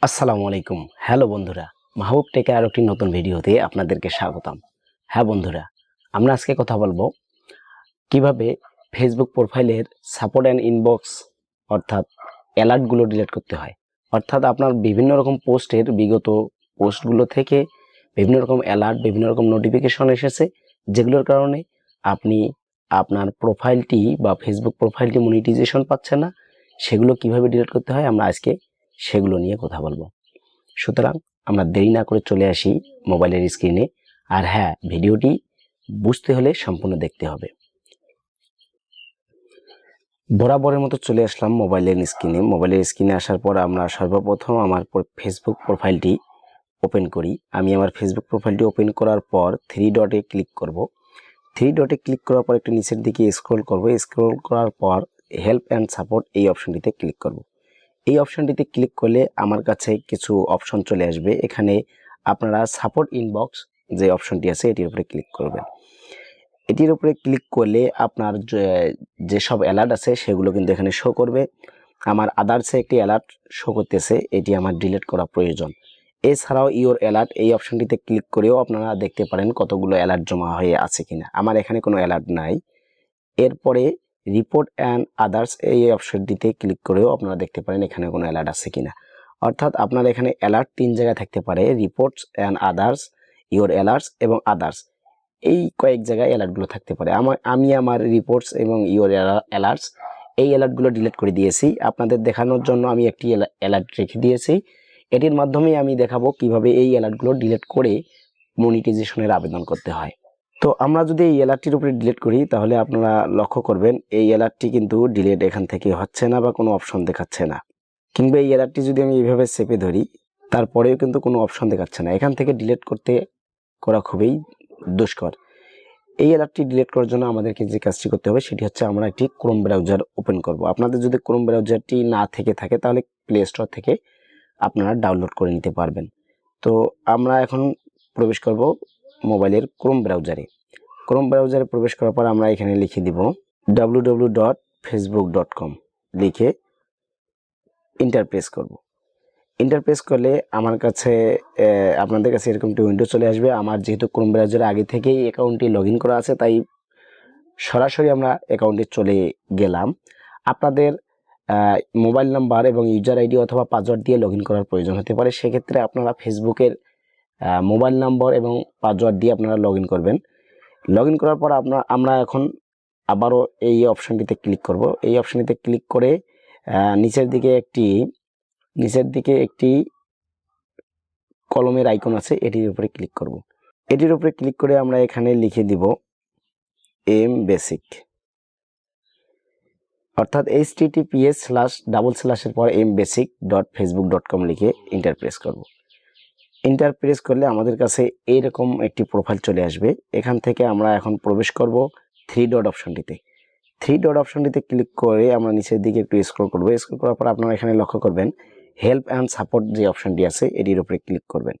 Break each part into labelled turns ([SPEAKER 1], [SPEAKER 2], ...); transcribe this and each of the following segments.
[SPEAKER 1] আসসালামু আলাইকুম। হ্যালো বন্ধুরা, মাহবুব টেকে আরও একটি নতুন ভিডিওতে আপনাদেরকে স্বাগতম। হ্যাঁ বন্ধুরা, আমরা আজকে কথা বলব কীভাবে ফেসবুক প্রোফাইলের সাপোর্ট অ্যান্ড ইনবক্স অর্থাৎ অ্যালার্টগুলো ডিলিট করতে হয়। অর্থাৎ আপনার বিভিন্ন রকম পোস্টের বিগত পোস্টগুলো থেকে বিভিন্ন রকম অ্যালার্ট বিভিন্ন রকম নোটিফিকেশন এসেছে, যেগুলোর কারণে আপনি আপনার প্রোফাইলটি বা ফেসবুক প্রোফাইলটি মনিটাইজেশন পাচ্ছে না, সেগুলো কীভাবে ডিলিট করতে হয়, আমরা আজকে সেগুলো নিয়ে কথা বলব। সুতরাং আমরা দেরি না করে চলে আসি মোবাইলের স্ক্রিনে আর হ্যাঁ ভিডিওটি বুঝতে হলে সম্পূর্ণ দেখতে হবে। বরাবরের মতো চলে আসলাম মোবাইলের স্ক্রিনে মোবাইলের স্ক্রিনে আসার পর আমরা সর্বপ্রথম আমার ফেসবুক প্রোফাইলটি ওপেন করি। আমি আমার ফেসবুক প্রোফাইলটি ওপেন করার পর থ্রি ডটে ক্লিক করব। থ্রি ডটে ক্লিক করার পর একটু নিচের দিকে স্ক্রল করব। স্ক্রল করার পর হেল্প অ্যান্ড সাপোর্ট এই অপশনটিতে ক্লিক করব। এই অপশনটিতে ক্লিক করলে আমার কাছে কিছু অপশন চলে আসবে। এখানে আপনারা সাপোর্ট ইনবক্স যে অপশনটি আছে, এটির উপরে ক্লিক করবেন। এটির উপরে ক্লিক করলে আপনার যে- যেসব অ্যালার্ট আছে, সেগুলো কিন্তু এখানে শো করবে। আমার আদার্সে একটি অ্যালার্ট শো করতেছে, এটি আমার ডিলিট করা প্রয়োজন। এছাড়াও ইওর অ্যালার্ট, এই অপশনটিতে ক্লিক করেও আপনারা দেখতে পারেন কতগুলো অ্যালার্ট জমা হয়ে আছে কিনা। আমার এখানে কোনো অ্যালার্ট নাই। এরপরে রিপোর্ট অ্যান্ড আদার্স এই অপশনটিতে ক্লিক করেও আপনারা দেখতে পারেন এখানে কোনো অ্যালার্ট আছে কিনা। অর্থাৎ আপনার এখানে অ্যালার্ট তিন জায়গায় থাকতে পারে reports and others your alerts এবং আদার্স এই কয়েক জায়গায় অ্যালার্টগুলো থাকতে পারে। আমার আমি আমার রিপোর্টস এবং ইওর অ্যালার্টস এই অ্যালার্টগুলো ডিলিট করে দিয়েছি। আপনাদের দেখানোর জন্য আমি একটি অ্যালার্ট রেখে দিয়েছি। এটির মাধ্যমে আমি দেখাবো কীভাবে এই অ্যালার্টগুলো ডিলিট করে মনিটাইজেশনের আবেদন করতে হয়। তো আমরা যদি এই অ্যালার্টটির উপরে ডিলিট করি, তাহলে আপনারা লক্ষ্য করবেন এই অ্যালার্টটি কিন্তু ডিলেট এখান থেকে হচ্ছে না বা কোনো অপশন দেখাচ্ছে না। কিংবা এই অ্যালার্টটি যদি আমি এইভাবে চেপে ধরি, তারপরেও কিন্তু কোনো অপশন দেখাচ্ছে না। এখান থেকে ডিলিট করতে করা খুবই দুষ্কর। এই অ্যালার্টটি ডিলিট করার জন্য আমাদেরকে যে কাজটি করতে হবে, সেটি হচ্ছে আমরা একটি ক্রোম ব্রাউজার ওপেন করব। আপনাদের যদি ক্রোম ব্রাউজারটি না থেকে থাকে, তাহলে প্লে স্টোর থেকে আপনারা ডাউনলোড করে নিতে পারবেন। তো আমরা এখন প্রবেশ করব মোবাইলের ক্রোম ব্রাউজারে ক্রোম ব্রাউজারে প্রবেশ করার পর আমরা এখানে লিখে দিব W dot Facebook dot com লিখে ইন্টারপ্রেস করব। ইন্টারপ্রেস করলে আমার কাছে আপনাদের কাছে এরকম একটি উইন্ডো চলে আসবে। আমার যেহেতু ক্রোম ব্রাউজারে আগে থেকেই অ্যাকাউন্টটি লগ করা আছে, তাই সরাসরি আমরা অ্যাকাউন্টে চলে গেলাম। আপনাদের মোবাইল নাম্বার এবং ইউজার আইডি অথবা পাসওয়ার্ড দিয়ে লগ করার প্রয়োজন হতে পারে। সেক্ষেত্রে আপনারা ফেসবুকের মোবাইল নম্বর এবং পাসওয়ার্ড দিয়ে আপনারা লগ করবেন। লগ ইন করার পর আপনার আমরা এখন আবারও এই অপশনটিতে ক্লিক করব। এই অপশনটিতে ক্লিক করে নিচের দিকে একটি, নিচের দিকে একটি কলমের আইকন আছে, এটির উপরে ক্লিক করব। এটির উপরে ক্লিক করে আমরা এখানে লিখে দিব এম বেসিক অর্থাৎ এইচ টিটিপিএস স্ল্যাশ ডাবল স্ল্যাশের পর M basic dot Facebook dot com লিখে ইন্টারপ্রেস করব। ইন্টার প্রেস করলে আমাদের কাছে এইরকম একটি প্রোফাইল চলে আসবে। এখান থেকে আমরা এখন প্রবেশ করব থ্রি ডট অপশনটিতে থ্রি ডট অপশনটিতে ক্লিক করে আমরা নিচের দিকে একটু স্ক্রল করব। স্ক্রল করার পর আপনারা এখানে লক্ষ্য করবেন হেল্প অ্যান্ড সাপোর্ট যে অপশনটি আছে, এটির উপরে ক্লিক করবেন।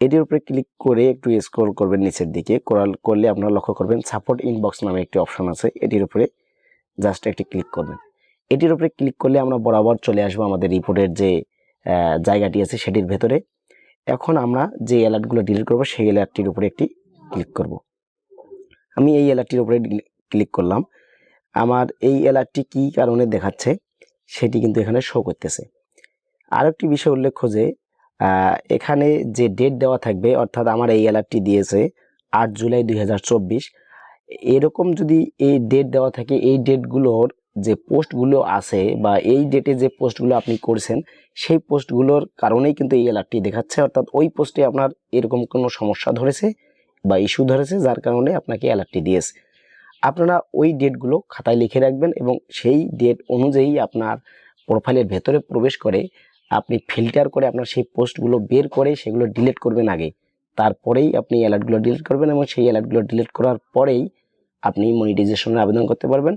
[SPEAKER 1] এটির উপরে ক্লিক করে একটু স্ক্রল করবেন নিচের দিকে। করাল করলে আপনারা লক্ষ্য করবেন সাপোর্ট ইনবক্স নামে একটি অপশন আছে, এটির উপরে জাস্ট একটি ক্লিক করবেন। এটির উপরে ক্লিক করলে আমরা বরাবর চলে আসব আমাদের রিপোর্টের যে জায়গাটি আছে, সেটির ভেতরে। এখন আমরা যে অ্যালার্টগুলো ডিলিট করব, সেই অ্যালার্টটির উপরে একটি ক্লিক করব। আমি এই অ্যালার্টটির উপরে ক্লিক করলাম। আমার এই অ্যালার্টটি কী কারণে দেখাচ্ছে, সেটি কিন্তু এখানে শো করতেছে। আর একটি বিষয় উল্লেখ্য যে এখানে যে ডেট দেওয়া থাকবে, অর্থাৎ আমার এই অ্যালার্টটি দিয়েছে আট জুলাই দু হাজার চব্বিশ, এরকম যদি এই ডেট দেওয়া থাকে, এই ডেটগুলোর যে পোস্টগুলো আছে বা এই ডেটে যে পোস্টগুলো আপনি করছেন, সেই পোস্টগুলোর কারণেই কিন্তু এই অ্যালার্টটি দেখাচ্ছে। অর্থাৎ ওই পোস্টে আপনার এরকম কোনো সমস্যা ধরেছে বা ইস্যু ধরেছে, যার কারণে আপনাকে অ্যালার্টটি দিয়েছে। আপনারা ওই ডেটগুলো খাতায় লিখে রাখবেন এবং সেই ডেট অনুযায়ী আপনার প্রোফাইলের ভেতরে প্রবেশ করে আপনি ফিল্টার করে আপনার সেই পোস্টগুলো বের করে সেগুলো ডিলিট করবেন আগে। তারপরেই আপনি অ্যালার্টগুলো ডিলিট করবেন এবং সেই অ্যালার্টগুলো ডিলিট করার পরেই আপনি মনিটাইজেশনের আবেদন করতে পারবেন।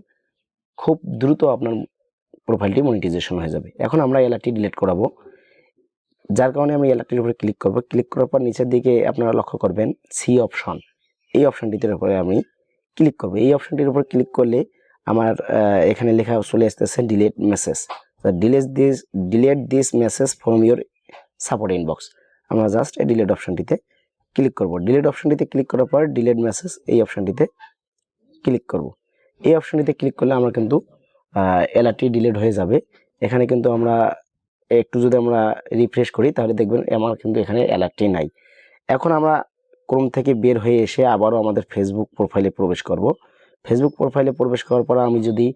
[SPEAKER 1] খুব দ্রুত আপনার প্রোফাইলটি মনিটাইজেশন হয়ে যাবে। এখন আমরা অ্যালার্টটি ডিলিট করাবো। যার কারণে আমি অ্যালার্টটির উপরে ক্লিক করব। ক্লিক করার পর নিচের দিকে আপনারা লক্ষ্য করবেন সি অপশন এই অপশনটির উপরে আমি ক্লিক করব। এই অপশনটির উপর ক্লিক করলে আমার এখানে লেখা চলে আসতেছে delete message delete this delete this message from your support inbox আমরা জাস্ট এই ডিলেট অপশনটিতে ক্লিক করব। ডিলেট অপশনটিতে ক্লিক করার পর ডিলেট মেসেজ এই অপশনটিতে ক্লিক করব। এই অপশনটিতে ক্লিক করলে আমরা কিন্তু অ্যালার্টটি ডিলেট হয়ে যাবে। এখানে কিন্তু আমরা একটু যদি আমরা রিফ্রেশ করি, তাহলে দেখবেন আমার কিন্তু এখানে অ্যালার্টটি নাই। এখন আমরা ক্রোম থেকে বের হয়ে এসে আবারও আমাদের ফেসবুক প্রোফাইলে প্রবেশ করব। ফেসবুক প্রোফাইলে প্রবেশ করার পর আমি যদি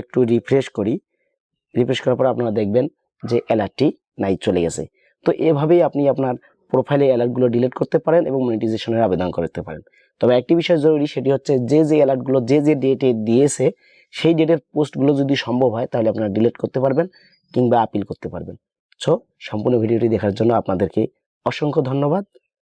[SPEAKER 1] একটু রিফ্রেশ করি রিফ্রেশ করার পর আপনারা দেখবেন যে অ্যালার্টটি নাই, চলে গেছে। তো এভাবেই আপনি আপনার প্রোফাইলে অ্যালার্টগুলো ডিলিট করতে পারেন এবং মনিটাইজেশনের আবেদন করতে পারেন। তবে একটি বিষয় জরুরি, সেটি হচ্ছে যে যে অ্যালার্টগুলো যে যে ডেটে দিয়েছে, সেই ডেটের পোস্টগুলো যদি সম্ভব হয়, তাহলে আপনারা ডিলিট করতে পারবেন কিংবা আপিল করতে পারবেন। সো সম্পূর্ণ ভিডিওটি দেখার জন্য আপনাদেরকে অসংখ্য ধন্যবাদ।